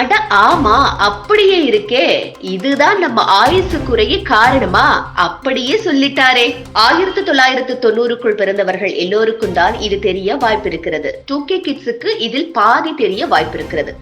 அட ஆமா அப்படியே இருக்கே. இதுதான் நம்ம ஆயுசு குறைய காரணமா? அப்படியே சொல்லிட்டாரே. ஆயிரத்தி தொள்ளாயிரத்து தொண்ணூறுக்குள் பிறந்தவர்கள் எல்லோருக்கும் தான் இது தெரிய வாய்ப்பு இருக்கிறது டூ கே கிட்ஸுக்கு இதில் பாதி தெரிய வாய்ப்பு இருக்கிறது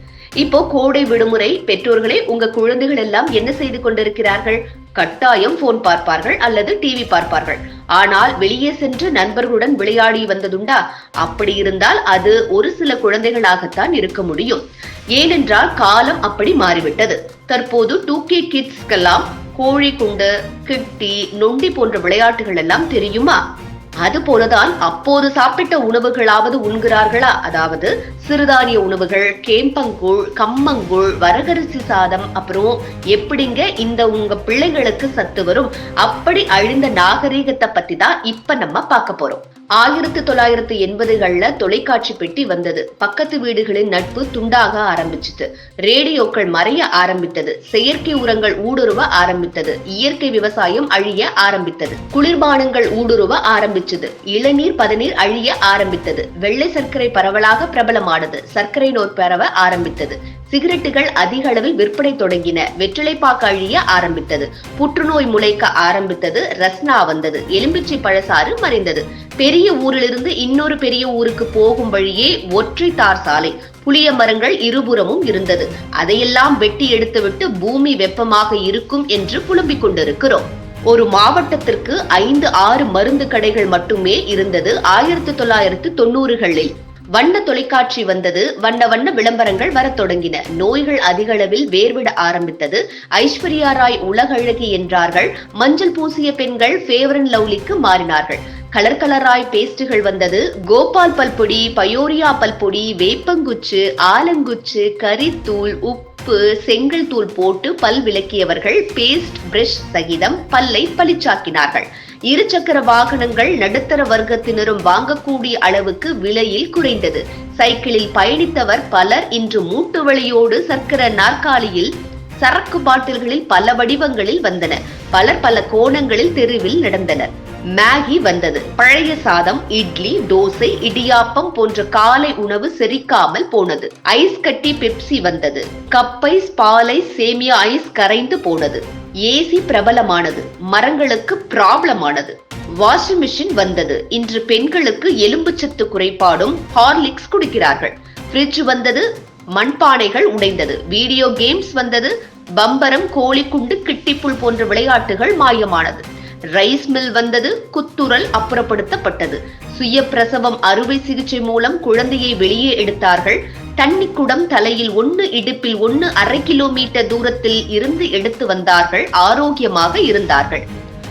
இப்போ கோடை விடுமுறை பெற்றோர்களே உங்க குழந்தைகள் எல்லாம் என்ன செய்து கொண்டிருக்கிறார்கள்? கட்டாயம் போன் பார்ப்பார்கள் அல்லது டிவி பார்ப்பார்கள். ஆனால் வெளியே சென்று நண்பர்களுடன் விளையாடி வந்ததுண்டா? அப்படி இருந்தால் அது ஒரு சில குழந்தைகளாகத்தான் இருக்க முடியும். ஏனென்றால் காலம் அப்படி மாறிவிட்டது. தற்போது டூ கே கிட்ஸ்க்கெல்லாம் கோழி குண்டு கிட்டி நொண்டி போன்ற விளையாட்டுகள் எல்லாம் தெரியுமா? அதுபோலதான் அப்போது சாப்பிட்ட உணவுகளாவது உண்கிறார்களா? அதாவது சிறுதானிய உணவுகள் கேம்பங்கூழ் கம்மங்கூழ் வரகரிசி சாதம் அப்புறம் எப்படிங்க இந்த உங்க பிள்ளைகளுக்கு சத்து வரும்? அப்படி அழிந்த நாகரீகத்தை பத்தி தான் இப்ப நம்ம பார்க்க போறோம். ஆயிரத்தி தொள்ளாயிரத்தி எண்பதுகள்ல தொலைக்காட்சி பெட்டி வந்தது. பக்கத்து வீடுகளின் நட்பு துண்டாக ஆரம்பிச்சது. ரேடியோக்கள் மறைய ஆரம்பித்தது. செயற்கை உரங்கள் ஊடுருவ ஆரம்பித்தது. இயற்கை விவசாயம் அழிய ஆரம்பித்தது. குளிர்பானங்கள் ஊடுருவ ஆரம்பிச்சது. இளநீர் பதநீர் அழிய ஆரம்பித்தது. வெள்ளை சர்க்கரை பரவலாக பிரபலமானது. சர்க்கரை நோய் பரவ ஆரம்பித்தது. சிகரெட்டுகள் அதிக அளவில் விற்பனை தொடங்கின. வெற்றிலைப்பாக்கு அழிய ஆரம்பித்தது. புற்றுநோய் முளைக்க ஆரம்பித்தது. ரஸ்னா வந்தது. எலும்பிச்சை பழசாறு மறைந்தது. பெரிய ஊரிலிருந்து இன்னொரு பெரிய ஊருக்கு போகும் வழியே ஒற்றை தார் சாலை. புளிய மரங்கள் இருபுறமும் இருந்தது. அதையெல்லாம் வெட்டி எடுத்துவிட்டு பூமி வெப்பமாக இருக்கும் என்று புலம்பிக் கொண்டிருக்கிறோம். ஒரு மாவட்டத்திற்கு ஐந்து ஆறு மருந்து கடைகள் மட்டுமே இருந்தது. ஆயிரத்தி தொள்ளாயிரத்து தொண்ணூறுகளில். வண்ண தொலைக்காட்சி வந்தது. வண்ண வண்ண விளம்பரங்கள் வரத் தொடங்கின. நோய்கள் அதிகளவில் வேர்விட ஆரம்பித்தது. ஐஸ்வர்யா ராய் உலகழகி என்றார்கள். மஞ்சள் பூசிய பெண்கள் ஃபேவரன் லவ்லிக்கு மாறினார்கள். கலர் கலராய் பேஸ்டுகள் வந்தது. கோபால் பல்பொடி பயோரியா பல்பொடி வேப்பங்குச்சு ஆலங்குச்சு கரித்தூள் உப்பு செங்கல் தூள் போட்டு பல் விளக்கியவர்கள் பேஸ்ட் பிரஷ் சகிதம் பல்லை பளிச்சாக்கினார்கள். இருசக்கர வாகனங்கள் நடுத்தர வர்க்கத்தினரும் வாங்கக்கூடிய அளவுக்கு விலையில் குறைந்தது. சைக்கிளில் பயணித்தவர் பலர் இன்று மூட்டு வழியோடு சர்க்கர நாற்காலியில் சரக்கு பாட்டில்களில் பல வடிவங்களில் வந்தன பலர் பல கோணங்களில் தெருவில் நடந்தனர். மேகி வந்தது. பழைய சாதம் இட்லி தோசை இடியாப்பம் போன்ற காலை உணவு செரிக்காமல் போனது. ஐஸ் கட்டி பெப்சி வந்தது. கப்பை பாலை சேமியா ஐஸ் கரைந்து போனது. ஏசி பிரபலமானது. மரங்களுக்கு ப்ராப்ளமானது. வாஷிங் மிஷின் வந்தது. இன்று பெண்களுக்கு எலும்புச்சத்து குறைபாடும் ஹார்லிக்ஸ் குடிக்கிறார்கள். ஃப்ரிட்ஜ் வந்தது. மண்பானைகள் உடைந்தது. வீடியோ கேம்ஸ் வந்தது. பம்பரம் கோழிக்குண்டு கிட்டிப்புள் போன்ற விளையாட்டுகள் மாயமானது. ரைஸ் மில் வந்தது குத்துரல் அப்புறப்படுத்தப்பட்டது. சுய பிரசவம் அறுவை சிகிச்சை மூலம் குழந்தையை வெளியே எடுத்தார்கள். தண்ணிக்குடம் தலையில் ஒன்னு இடுப்பில் ஒன்னு அரை கிலோமீட்டர் தூரத்தில் இருந்து எடுத்து வந்தார்கள். ஆரோக்கியமாக இருந்தார்கள்.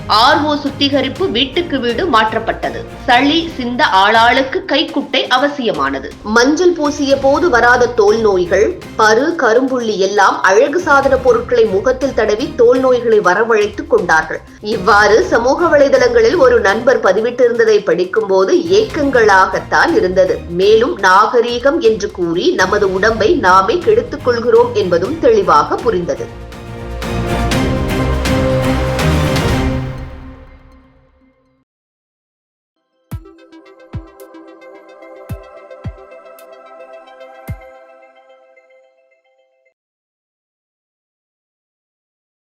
ஆர்ஓ சுத்திகரிப்பு வீட்டுக்கு வீடு மாற்றப்பட்டது. சளி சிந்த ஆளாளுக்கு கைக்குட்டை அவசியமானது. மஞ்சள் பூசிய போது வராத தோல் நோய்கள் பரு கரும்புள்ளி எல்லாம் அழகு சாதன பொருட்களை முகத்தில் தடவி தோல் நோய்களை வரவழைத்துக் கொண்டார்கள். இவ்வாறு சமூக வலைதளங்களில் ஒரு நண்பர் பதிவிட்டிருந்ததை படிக்கும் போது ஏக்கங்களாகத்தான் இருந்தது. மேலும் நாகரீகம் என்று கூறி நமது உடம்பை நாமே கெடுத்துக் கொள்கிறோம் என்பதும் தெளிவாக புரிந்தது.